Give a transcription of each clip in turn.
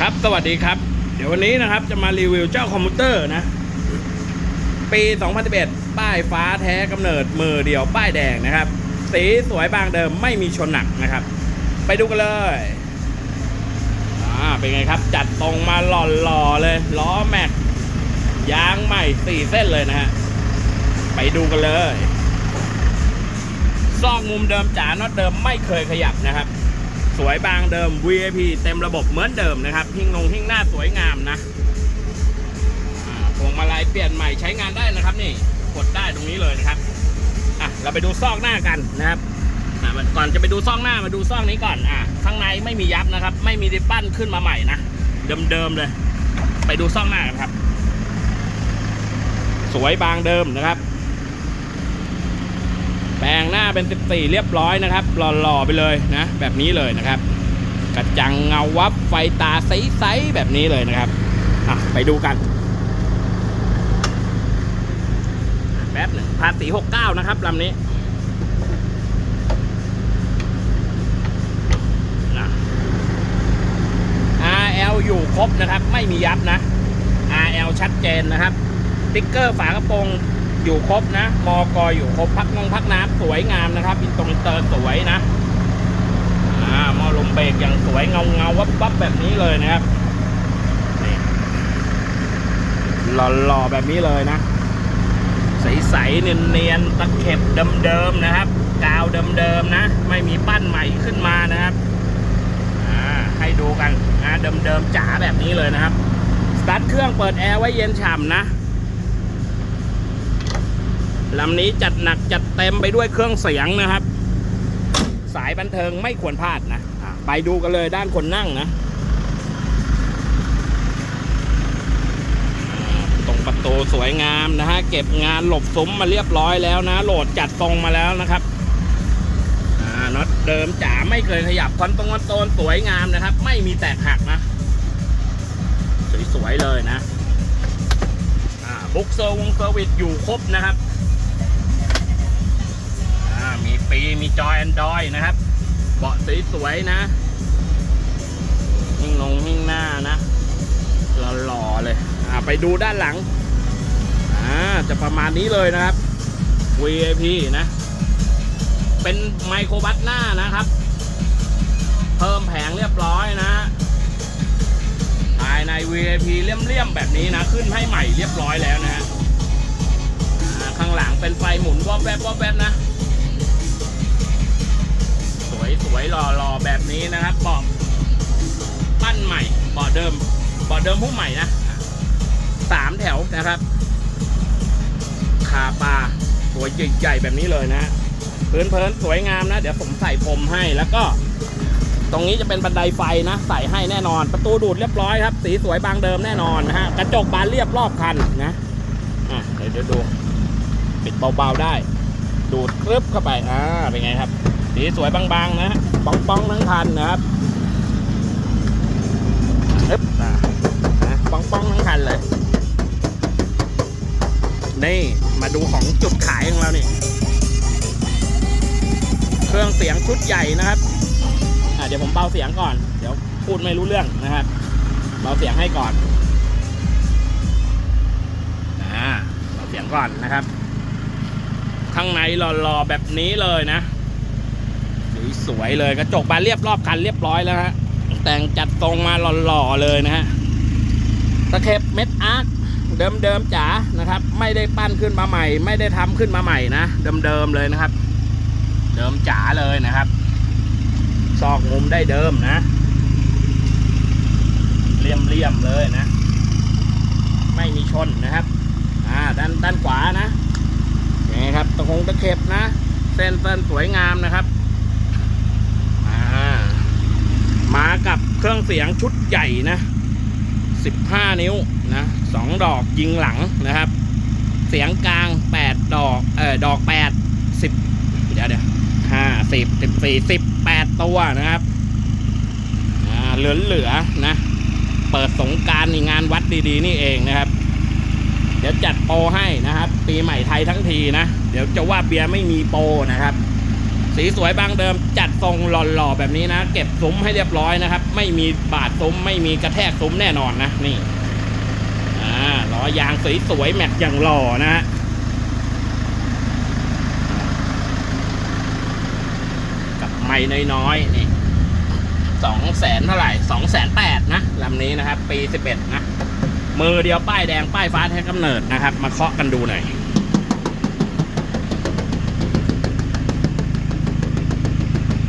ครับ สวัสดีครับ เดี๋ยววันนี้นะครับจะมารีวิวเจ้าคอมพิวเตอร์นะ ปี 2011 ป้ายฟ้าแท้กำเนิดมือเดียวป้ายแดงนะครับ สีสวยบางเดิมไม่มีชนหนักนะครับ ไปดูกันเลยอ่าเป็นไงครับ จัดตรงมาหล่อๆเลย ล้อแม็กยางใหม่สี่เส้นเลยนะฮะ ไปดูกันเลยซอกมุมเดิมจ๋าน็อตเดิมไม่เคยขยับนะครับ สวยบางเดิม VIP เต็มระบบเหมือนเดิมนะครับหิ้งลงหิ้งหน้าสวยงามนะอ่าพวงมาลัยเปลี่ยนใหม่ใช้งานได้นะครับนี่กดได้ตรงนี้เลยนะครับอะเราไปดูซอกหน้ากันนะครับอะก่อนจะไปดูซอกหน้ามาดูซอกนี้ก่อนอะข้างในไม่มียับนะครับ ไม่มีดิปปั้นขึ้นมาใหม่นะเดิมๆเลย ไปดูซอกหน้ากันครับ สวยบางเดิมนะครับ แปลงหน้าเป็น 14 เรียบร้อยนะครับหล่อๆไปเลยนะ แบบนี้เลยนะครับ กระจังเงาวับไฟตาใสๆแบบนี้เลยนะครับอะไปดูกันแป๊บหนึ่งภาษี69 นะครับลำนี้นะ RL อยู่ครบนะครับ ไม่มียับนะ RL ชัดเจนนะครับติ๊กเกอร์ฝากระโปรง อยู่ครบนะ มอกออยู่ครบพักนงพักน้ำสวยงามนะครับอินตรอินเตอร์สวยนะอ่ามอลมเบรกอย่างสวยเงาเงาวับวับแบบนี้เลยนะครับนี่หล่อๆแบบนี้เลยนะใสๆเนียนๆตะเข็บเดิมๆนะครับ กาวเดิมๆนะ ไม่มีปั้นใหม่ขึ้นมานะครับอ่าให้ดูกันนะเดิมๆจ๋าแบบนี้เลยนะครับสตาร์ทเครื่องเปิดแอร์ไว้เย็นฉ่ำนะ ลำนี้จัดหนักจัดเต็มไปด้วยเครื่องเสียงนะครับ สายบันเทิงไม่ควรพลาดนะะไปดูกันเลยด้านคนนั่งนะ ตรงประตูสวยงามนะฮะ เก็บงานหลบซุ้มมาเรียบร้อยแล้วนะ โหลดจัดตรงมาแล้วนะครับน็อตเดิมจ๋าไม่เคยขยับคอนตรงคอนโตนสวยงามนะครับ ไม่มีแตกหักนะ สวยๆเลยนะบุกเซอร์วงเซอร์วิสอยู่ครบนะครับ ปี มีจอยแอนดรอยนะครับ เบาะสวยๆนะหิ้งลงหิ้งหน้านะหล่อๆเลยอ่าไปดูด้านหลังอ่าจะประมาณนี้เลยนะครับ VIP นะ เป็นไมโครบัสหน้านะครับ เพิ่มแผงเรียบร้อยนะภายใน VIP เลี่ยมๆแบบนี้นะ ขึ้นให้ใหม่เรียบร้อยแล้วนะฮะข้างหลังเป็นไฟหมุนวอบแวบวอบแวบนะ สวยสวยหล่อหล่อแบบนี้นะครับเบาะปั้นใหม่เบาะเดิมเบาะเดิมผู้ใหม่นะสามแถวนะครับคาปลาตัวใหญ่ๆแบบนี้เลยนะฮะพื้นเพลินสวยงามนะ เดี๋ยวผมใส่พรมให้แล้วก็ ตรงนี้จะเป็นบันไดไฟนะ ใส่ให้แน่นอน ประตูดูดเรียบร้อยครับ สีสวยบางเดิมแน่นอนนะฮะกระจกบานเรียบรอบคันนะอะเดี๋ยวดู ปิดเบาๆได้ ดูดกรึบเข้าไปอ่าเป็นไงครับ สีสวยบางๆนะฮะป้องๆทั้งคันนะครับอึ๊บนะป้องๆทั้งคันเลย นี่มาดูของจุดขายของเราเนี่ยเครื่องเสียงชุดใหญ่นะครับอะเดี๋ยวผมเบาเสียงก่อน เดี๋ยวพูดไม่รู้เรื่องนะครับ เบาเสียงให้ก่อนอ่าเบาเสียงก่อนนะครับ ข้างในหล่อๆแบบนี้เลยนะ สวยๆเลยกระจกบานเรียบรอบคันเรียบร้อยแล้วฮะแต่งจัดตรงมาหล่อๆเลยนะฮะตะเข็บเม็ดอาร์คเดิมๆจ๋านะครับ ไม่ได้ปั้นขึ้นมาใหม่ ไม่ได้ทำขึ้นมาใหม่นะเดิมๆเลยนะครับ เดิมจ๋าเลยนะครับซอกมุมได้เดิมนะเลี่ยมเลี่ยมๆเลยนะ ไม่มีชนนะครับอ่าด้านด้านขวานะอย่างนี้ครับตะคงตะเข็บนะ เส้นเส้นสวยงามนะครับ อ่า มากับ เครื่องเสียงชุดใหญ่นะ 15 นิ้วนะสองดอกยิงหลังนะครับ เสียงกลาง 8 ดอกเออดอก 8 10 เดี๋ยวเดี๋ยวห้าสิบสิบสี่สิบแปดตัวนะครับอ่าเหลือเหลือๆนะ เปิดสงการในงานวัดดีๆ นี่เองนะครับ เดี๋ยวจัดโปรให้นะครับ ปีใหม่ไทยทั้งทีนะ เดี๋ยวจะว่าเบียร์ไม่มีโปรนะครับ สีสวยบางเดิมจัดทรงหล่อๆแบบนี้นะ เก็บซุ้มให้เรียบร้อยนะครับ ไม่มีบาดซุ้มไม่มีกระแทกซุ้มแน่นอนนะนี่อ่าล้อยางสวยๆแม็กอย่างหล่อนะฮะกับไม่น้อยๆนี่สองแสนเท่าไหร่สองแสนแปดนะลำนี้นะครับ ปีสิบเอ็ดนะมือเดียวป้ายแดงป้ายฟ้าแท้กำเนิดนะครับ มาเคาะกันดูหน่อย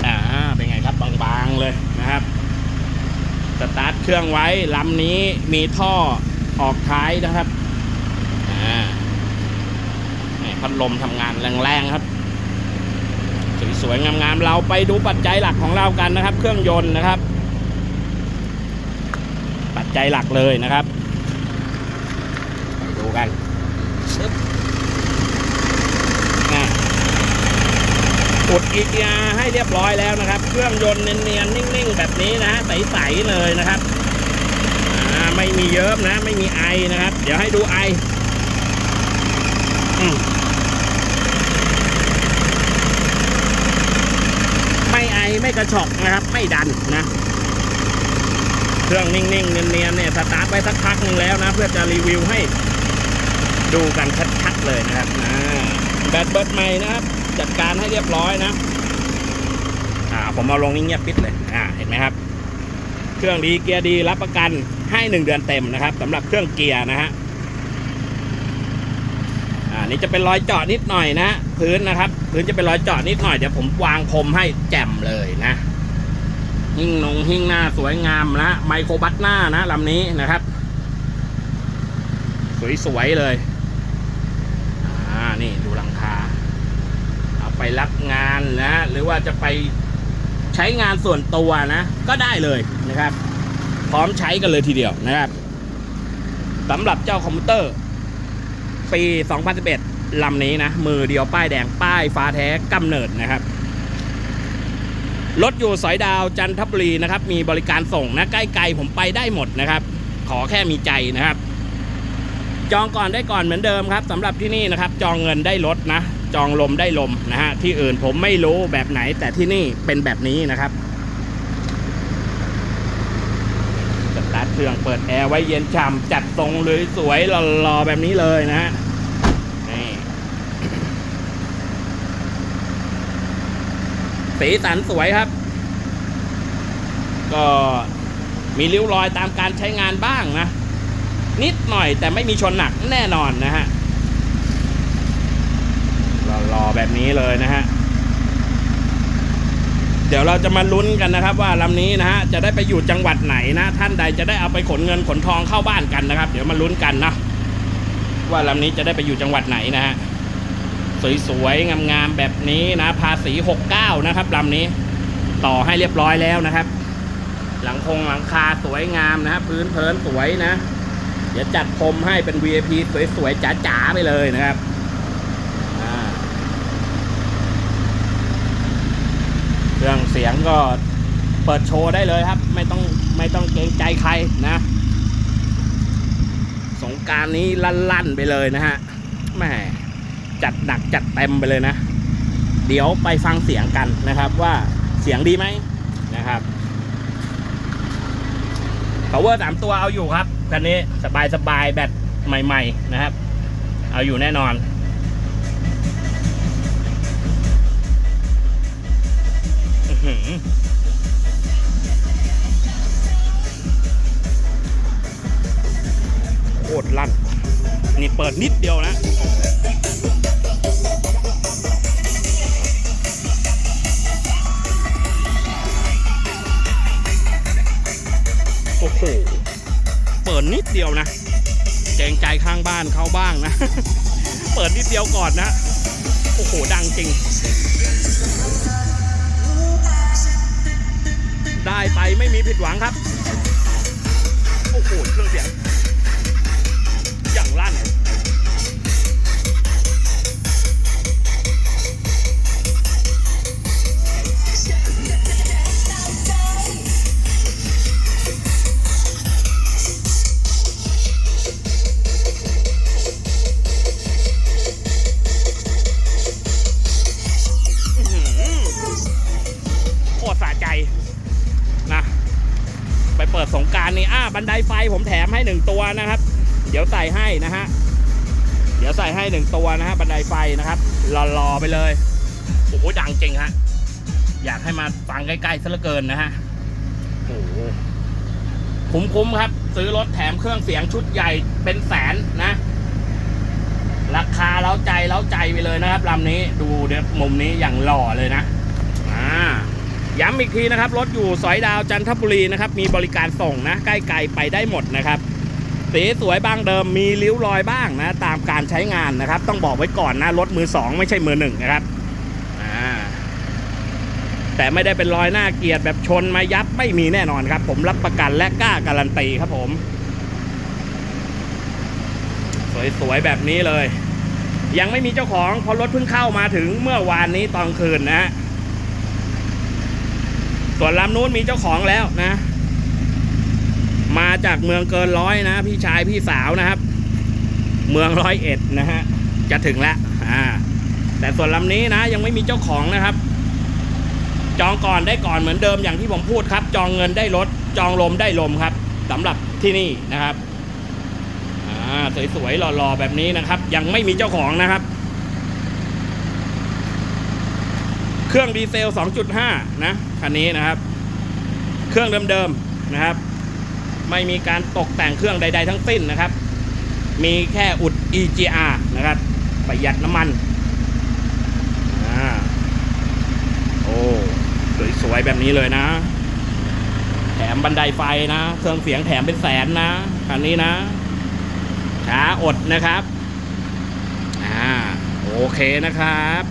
อ่า เป็นไงครับ บางๆเลย นะครับ สตาร์ทเครื่องไว้ลำนี้มีท่อออกท้ายนะครับพัดลมทำงานแรงๆครับ สวยๆงามๆเราไปดูปัจจัยหลักของเรากันนะครับ เครื่องยนต์นะครับ ปัจจัยหลักเลยนะครับ ไปดูกันปึ๊บอะ อุดอีกยาให้เรียบร้อยแล้วนะครับ เครื่องยนต์เนียนๆนิ่งๆ แบบนี้นะใสๆเลยนะครับไม่มีเยิ้มนะ ไม่มีไอนะครับ เดี๋ยวให้ดูไอไม่ไอไม่กระชอกนะครับ ไม่ดันนะ เครื่องนิ่งๆ เนียนๆเนี่ยสตาร์ทไปสักพักหนึงแล้วนะ เพื่อจะรีวิวให้ดูกันชัดๆเลยนะครับแบตเบิร์ดใหม่นะครับ จัดการให้เรียบร้อยนะ อ่า ผมเอาลงนี่เงียบปิดเลย อ่า เห็นไหมครับ เครื่องดีเกียร์ดีรับประกันให้หนึ่งเดือนเต็มนะครับสำหรับเครื่องเกียร์นะฮะ อ่า นี่จะเป็นรอยเจาะนิดหน่อยนะพื้นนะครับ พื้นจะเป็นรอยเจาะนิดหน่อยเดี๋ยวผมวางพรมให้แจ่มเลยนะ หิ้งนงหิ้งหน้าสวยงามนะไมโครบัตหน้านะลำนี้นะครับ สวยๆเลย อ่า นี่ดูหลังคาเอา ไปรับงานนะหรือว่าจะไปใช้งานส่วนตัวนะ ก็ได้เลยนะครับ พร้อมใช้กันเลยทีเดียวนะครับสำหรับเจ้าคอมพิวเตอร์ ปี 2011ลำนี้นะ มือเดียวป้ายแดงป้ายฟ้าแท้กำเนิดนะครับรถอยู่สอยดาวจันทบุรีนะครับ มีบริการส่งนะใกล้ไกลผมไปได้หมดนะครับ ขอแค่มีใจนะครับ จองก่อนได้ก่อนเหมือนเดิมครับสำหรับที่นี่นะครับ จองเงินได้รถนะ จองลมได้ลมนะฮะที่อื่นผมไม่รู้แบบไหน แต่ที่นี่เป็นแบบนี้นะครับสตาร์ทเครื่องเปิดแอร์ไว้เย็นฉ่ำจัดทรงเลยสวยหล่อๆแบบนี้เลยนะฮะนี่สีสันสวยครับ ก็มีริ้วรอยตามการใช้งานบ้างนะ นิดหน่อยแต่ไม่มีชนหนักแน่นอนนะฮะ รอแบบนี้เลยนะฮะ เดี๋ยวเราจะมาลุ้นกันนะครับ ว่าลำนี้นะฮะจะได้ไปอยู่จังหวัดไหนนะ ท่านใดจะได้เอาไปขนเงินขนทองเข้าบ้านกันนะครับ เดี๋ยวมาลุ้นกันนะว่าลำนี้จะได้ไปอยู่จังหวัดไหนนะฮะสวยๆงามๆแบบนี้นะภาษี 69 นะครับลำนี้ต่อให้เรียบร้อยแล้วนะครับ หลังคงหลังคาสวยงามนะพื้นเพลินสวยนะ เดี๋ยวจัดพรมให้เป็น VIP สวยๆจ๋าๆไปเลยนะครับอ่า เรื่องเสียงก็เปิดโชว์ได้เลยครับ ไม่ต้องไม่ต้องเกรงใจใครนะ สงการนี้ลั่นๆไปเลยนะฮะแหมจัดหนักจัดเต็มไปเลยนะ เดี๋ยวไปฟังเสียงกันนะครับว่าเสียงดีไหมนะครับ power สามตัวเอาอยู่ครับคันนี้สบายสบายๆแบตใหม่ ๆ นะครับ เอาอยู่แน่นอน เปิดนิดเดียวนะโอ้โหเปิดนิดเดียวนะเกรงใจข้างบ้านเขาบ้างนะ เปิดนิดเดียวก่อนนะโอ้โหดังจริง ได้ไปไม่มีผิดหวังครับ โอ้โหเครื่องเสียงอย่างลั่น ส่ให้นะฮะ เดี๋ยวใส่ให้หนึ่งตัวนะฮะบันไดไฟนะครับรอๆไปเลยโอ้โหดังจริงฮะ อยากให้มาฟังใกล้ๆซะเหลือเกินนะฮะโอ้โหคุ้มๆครับ ซื้อรถแถมเครื่องเสียงชุดใหญ่เป็นแสนนะ ราคาเล้าใจเล้าใจไปเลยนะครับลำนี้ดูเดี๋ยวมุมนี้อย่างหล่อเลยนะอ่าย้ำอีกทีนะครับ รถอยู่สอยดาวจันทบุรีนะครับ มีบริการส่งนะ ใกล้ไกลไปได้หมดนะครับ สีสวยบ้างเดิมมีริ้วรอยบ้างนะ ตามการใช้งานนะครับ ต้องบอกไว้ก่อนนะรถมือสองไม่ใช่มือหนึ่งนะครับแต่ไม่ได้เป็นรอยหน้าเกียรแบบชนมายับไม่มีแน่นอนครับ ผมรับประกันและกล้าการันตีครับผม สวยๆแบบนี้เลย ยังไม่มีเจ้าของเพราะรถเพิ่งเข้ามาถึงเมื่อวานนี้ตอนคืนนะฮะส่วนลำนู้นมีเจ้าของแล้วนะ มาจากเมืองเกินร้อยนะ พี่ชายพี่สาวนะครับ เมืองร้อยเอ็ดนะฮะจะถึงแล้วอ่า แต่ส่วนลำนี้นะ ยังไม่มีเจ้าของนะครับ จองก่อนได้ก่อนเหมือนเดิมอย่างที่ผมพูดครับ จองเงินได้รถจองลมได้ลมครับสำหรับที่นี่นะครับอ่าสวยๆหล่อๆแบบนี้นะครับ ยังไม่มีเจ้าของนะครับ เครื่องดีเซล 2.5 นะคันนี้นะครับ เครื่องเดิมๆนะครับ ไม่มีการตกแต่งเครื่องใด ๆ ทั้งสิ้นนะครับ มีแค่อุด EGR นะครับ ประหยัดน้ำมันอ่าโอ้สวยๆแบบนี้เลยนะ แถมบันไดไฟนะ เครื่องเสียงแถมเป็นแสนนะคันนี้นะช้าอดนะครับ อ่า โอเคนะครับ